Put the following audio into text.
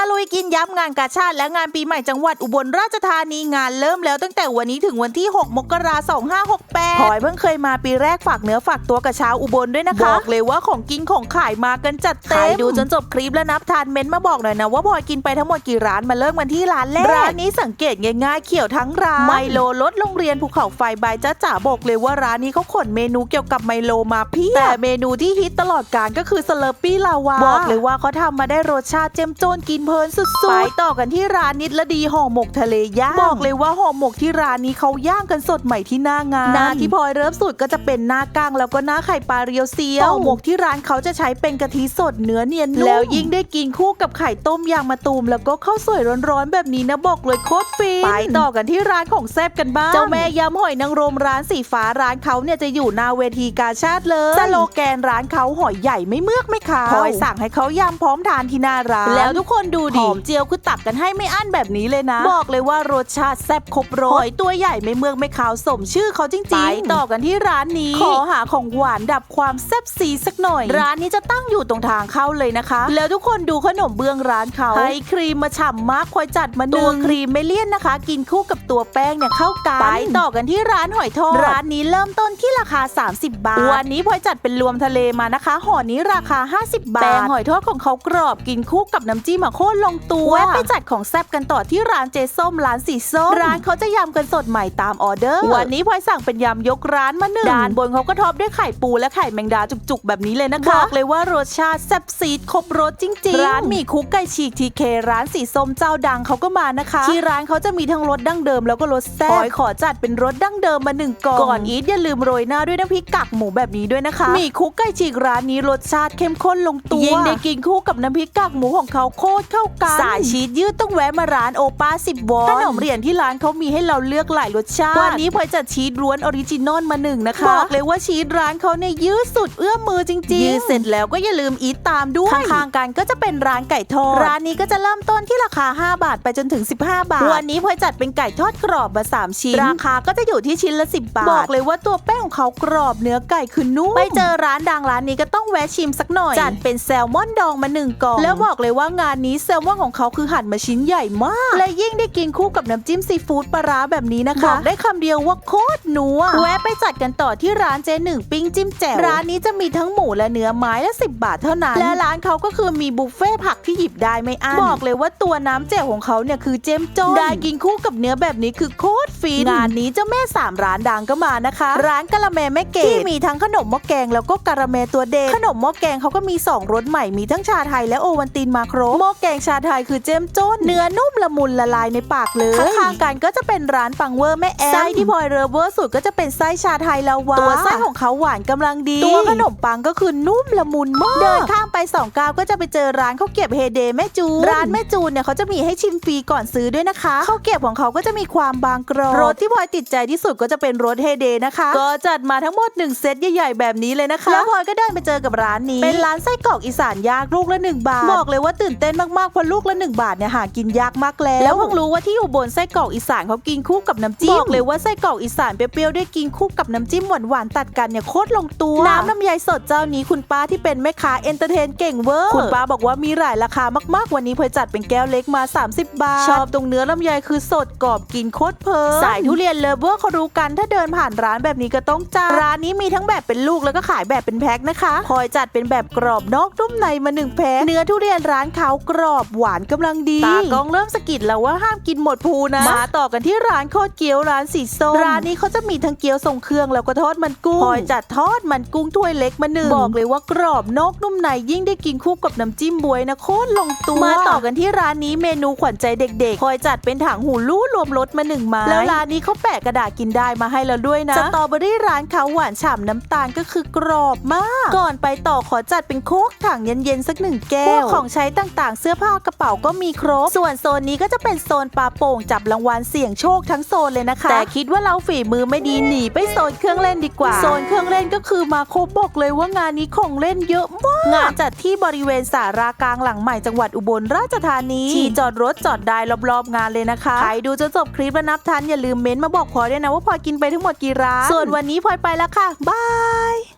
ตะลุยกินยับงานกาชาติและงานปีใหม่จังหวัดอุบลราชธานีงานเริ่มแล้วตั้งแต่วันนี้ถึงวันที่ 6 มกราคม 2568พลอยเพิ่งเคยมาปีแรกฝากเนื้อฝากตัวกับชาวอุบลด้วยนะคะ บอกเลยว่าของกินของขายมากันจัดเต็มใครดูจนจบคลิปแล้วนับทานเม้นต์มาบอกหน่อยนะว่าพลอยกินไปทั้งหมดกี่ร้านมาเริ่มกันที่ร้านแรกร้านนี้สังเกตง่ายๆเขียวทั้งร้านไมโลรถโรงเรียนภูเขาไฟบายจ้าจ๋าบอกเลยว่าร้านนี้เขาขนเมนูเกี่ยวกับไมโลมาเพียบแต่เมนูที่ฮิตตลอดการก็คือสเลอปี้ลาวาบอกเลยว่าเขาทำมาได้รสชาติเจ้มจนกินเพลินสุดๆไปต่อกันที่ร้านนิดละดีห่อหมกทะเลย่างบอกเลยว่าห่อหมกที่ร้านนี้เขาย่างกันสดใหม่ที่หน้างานหน้าที่พลอยเริ่มสุดก็จะเป็นหน้าก้างแล้วก็หน้าไข่ปลาเรียวเซียวห่อหมกที่ร้านเขาจะใช้เป็นกะทิสดเนื้อเนียนนุ่มแล้วยิ่งได้กินคู่กับไข่ต้มยางมะตูม แล้วก็ข้าวสวยร้อนๆแบบนี้นะบอกเลยโคตรฟินไปต่อกันที่ร้านของแซบกันบ้างเจ้าแม่ยำหอยนางรมร้านสีฟ้าร้านเขาเนี่ยจะอยู่หน้าเวทีกาชาติเลยสโลแกนร้านเขาหอยใหญ่ไม่เมือกไม่ขาวพลอยสั่งให้เขายำพร้อมทานที่หน้าร้านแล้วทุกคนดูดิหอมเจียวคือตักกันให้ไม่อั้นแบบนี้เลยนะ บอกเลยว่ารสชาติแซ่บครบรสหอยตัวใหญ่ไม่เมือกไม่ขาวสมชื่อเขาจริงๆไปต่อกันที่ร้านนี้ ขอหาของหวานดับความแซ่บซีสักหน่อย ร้านนี้จะตั้งอยู่ตรงทางเข้าเลยนะคะ แล้วทุกคนดูขนมเบื้องร้านเขาให้ครีมมาฉ่ำมากคอยจัดมาตัวครีมไม่เลี่ยนนะคะ กินคู่กับตัวแป้งเนี่ยเข้ากันไปต่อกันที่ร้านหอยทอดร้านนี้เริ่มต้นที่ราคา 30 บาท วันนี้พลอยจัดเป็นรวมทะเลมานะคะห่อนี้ราคา 50 บาทแป้งหอยทอดของเขากรอบกินคู่กับน้ำจิ้มอะโคตรลงตัวแวะไปจัดของแซ่บกันต่อที่ร้านเจส้มร้านสีส้มร้านเขาจะยำกันสดใหม่ตามออเดอร์ วันนี้พลอยสั่งเป็นยำยกร้านมาหนึ่งด้านบนเขาก็ท็อปด้วยไข่ปูและไข่แมงดาจุกๆ แบบนี้เลยนะคะบอกเลยว่ารสชาติแซ่บซีดครบรสจริงๆ ร้านหมีคุกไก่ฉีกทีเคร้านสีส้มเจ้าดังเขาก็มานะคะ ที่ร้านเขาจะมีทั้งรสดั้งเดิมแล้วก็รสแซ่บพลอยขอจัดเป็นรสดั้งเดิมมาหนึ่งกล่องก่อนอีทอย่าลืมโรยหน้าด้วยน้ำพริกกากหมูแบบนี้ด้วยนะคะหมีคุกไก่ฉีกร้านนี้รสชาติเข้มข้นลงตัวยิ่งได้กินคู่กับน้ำพริกกากหมูของเขาโคตรเข้ากันสายชีสยืดต้องแวะมาร้านโอป้าสิบวอนขนมเหรียญที่ร้านเขามีให้เราเลือกหลายรสชาติวันนี้พลอยจัดชีสล้วนออริจินอลมาหนึ่งนะคะบอกเลยว่าชีสร้านเขาเนี่ยยืดสุดเอื้อมมือจริงๆยืดเสร็จแล้วก็อย่าลืมอีทตามด้วยข้างๆกันก็จะเป็นร้านไก่ทอดร้านนี้ก็จะเริ่มต้นที่ราคา 5 บาทไปจนถึง 15 บาท วันนี้พลอยจัดเป็นไก่ทอดกรอบมา3ชิ้น ราคาก็จะอยู่ที่ชิ้นละ 10 บาท บอกเลยว่าตัวแป้งของเขากรอบเนื้อไก่คือนุ่มไปเจอร้านดังร้านนี้ก็ต้องแวะชิมสักหน่อย จัดเป็นแซลมอนดองมาหนึ่งกล่องแล้วบอกเลยว่างานนี้แซลมอนของเขาคือหั่นมาชิ้นใหญ่มาก และยิ่งได้กินคู่กับน้ำจิ้มซีฟู้ดปลาร้าแบบนี้นะคะ บอกได้คำเดียวว่าโคตรนัวัดกันต่อที่ร้านเจหนึ่งปิ้งจิ้มแจ่วร้านนี้จะมีทั้งหมูและเนื้อไม้ละ 10 บาทเท่านั้น และร้านเขาก็คือมีบุฟเฟ่ผักที่หยิบได้ไม่อั้นบอกเลยว่าตัวน้ำแจ่วของเขาเนี่ยคือเจ้มจนได้กินคู่กับเนื้อแบบนี้คือโคตรฟินงานนี้เจ้าแม่สามร้านดังก็มานะคะ ร้านกะละแมแม่เกดที่มีทั้งขนมหม้อแกงแล้วก็กะละแมตัวเด็กขนมหม้อแกงเขาก็มีสองรสใหม่มีทั้งชาไทยและโอวันตินมาโครหม้อแกงชาไทยคือเจ้มจนเนื้อนุ่มละมุนละลายในปากเลยข้างๆกันก็จะเป็นร้านปังเวอร์แม่แอมไส้ที่พลอยเรเวอร์สุดก็จะเป็นไส้ชาไทยละวาตัวไส้ของเขาหวานกำลังดี ตัวขนมปังก็คือนุ่มละมุนมาก เดินข้ามไปสองก้าวก็จะไปเจอร้านข้าวเก็บเฮเดแม่จูนร้านแม่จูนเนี่ยเขาจะมีให้ชิมฟรีก่อนซื้อด้วยนะคะข้าวเก็บของเขาก็จะมีความบางกรอบรสที่พลอยติดใจที่สุดก็จะเป็นรสเฮเดนะคะ ก็จัดมาทั้งหมด 1 เซตใหญ่ๆ แบบนี้เลยนะคะ แล้วพลอยก็เดินไปเจอกับร้านนี้ เป็นร้านไส้กรอกอีสานยากลูกละ 1 บาท บอกเลยว่าตื่นเต้นมากๆเพราะลูกละ 1 บาทเนี่ยหากินยากมากแล้ว แล้วเพิ่งรู้ว่าที่อยู่บนไส้กรอกอีสานเขากินคู่กับน้ำจิ้มบอกเลยว่าไส้กรอกอีสานเปรี้ยวๆได้กินคู่กับน้ำจิ้มหวานๆตัดกันเนี่ยโคตรลงตัว น้ำลำไยสดเจ้านี้คุณป้าที่เป็นแม่ค้าเอนเตอร์เทนเก่งเวอร์ คุณป้าบอกว่ามีหลายราคามากๆ วันนี้เพยจัดเป็นแก้วเล็กมา 30 บาท ชอบตรงเนื้อลำไยคือสดกรอบกินโคตรเพลินสายทุเรียนเลฟเวอร์เขารู้กันถ้าเดินผ่านร้านแบบนี้ก็ต้องจ้าร้านนี้มีทั้งแบบเป็นลูกแล้วก็ขายแบบเป็นแพ็คนะคะพลอยจัดเป็นแบบกรอบนอกนุ่มในมาหนึ่งแพ็คเนื้อทุเรียนร้านเขากรอบหวานกำลังดีตากล้องเริ่มสะกิดแล้วว่าห้ามกินหมดภูนะมาต่อกันที่ร้านโคตรเกี๊ยวร้านสีส้มร้านนี้เขาจะมีทั้งเกี๊ยวทรงเครื่องแล้วก็ทอดมันกุ้งพลอยจัดทอดมันกุ้งถ้วยเล็กมาหนึ่งบอกเลยว่ากรอบนอกนุ่มในยิ่งได้กินคู่กับน้ำจิ้มบวยนะโคตรลงตัวมาต่อกันที่ร้านนี้เมนูขวัญใจเด็กๆพลอยจัดเป็นถังหูลู่รวมรสมาหนึ่งไม้แล้วร้านนี้เขาแปะกระดาษกินได้มาให้เราด้วยนะสตรอเบอรี่ร้านเขาหวานฉ่ำน้ำตาลก็คือกรอบมาก ก่อนไปต่อขอจัดเป็นโค้กถังเย็นๆสักหนึ่งแก้วพวกของใช้ต่างๆ เสื้อผ้ากระเป๋าก็มีครบ ส่วนโซนนี้ก็จะเป็นโซนปลาโป่งจับรางวัลเสี่ยงโชคทั้งโซนเลยนะคะ แต่คิดว่าเราฝีมือไม่ดีหนีไปโซนเครื่องเล่นดีกว่า โซนเครื่องเล่นก็คือมาครบบอกเลยว่างานนี้ของเล่นเยอะมาก งานจัดที่บริเวณสารากลางหลังใหม่จังหวัดอุบลราชธานีที่จอดรถจอดได้รอบๆงานเลยนะคะ ใครดูจนจบคลิปแล้วนับทันอย่าลืมเม้นต์มาบอกพลอยด้วยนะว่าพลอยกินไปทั้งหมดกี่ร้าน ส่วนวันนี้พลอยไปแล้วค่ะ บาย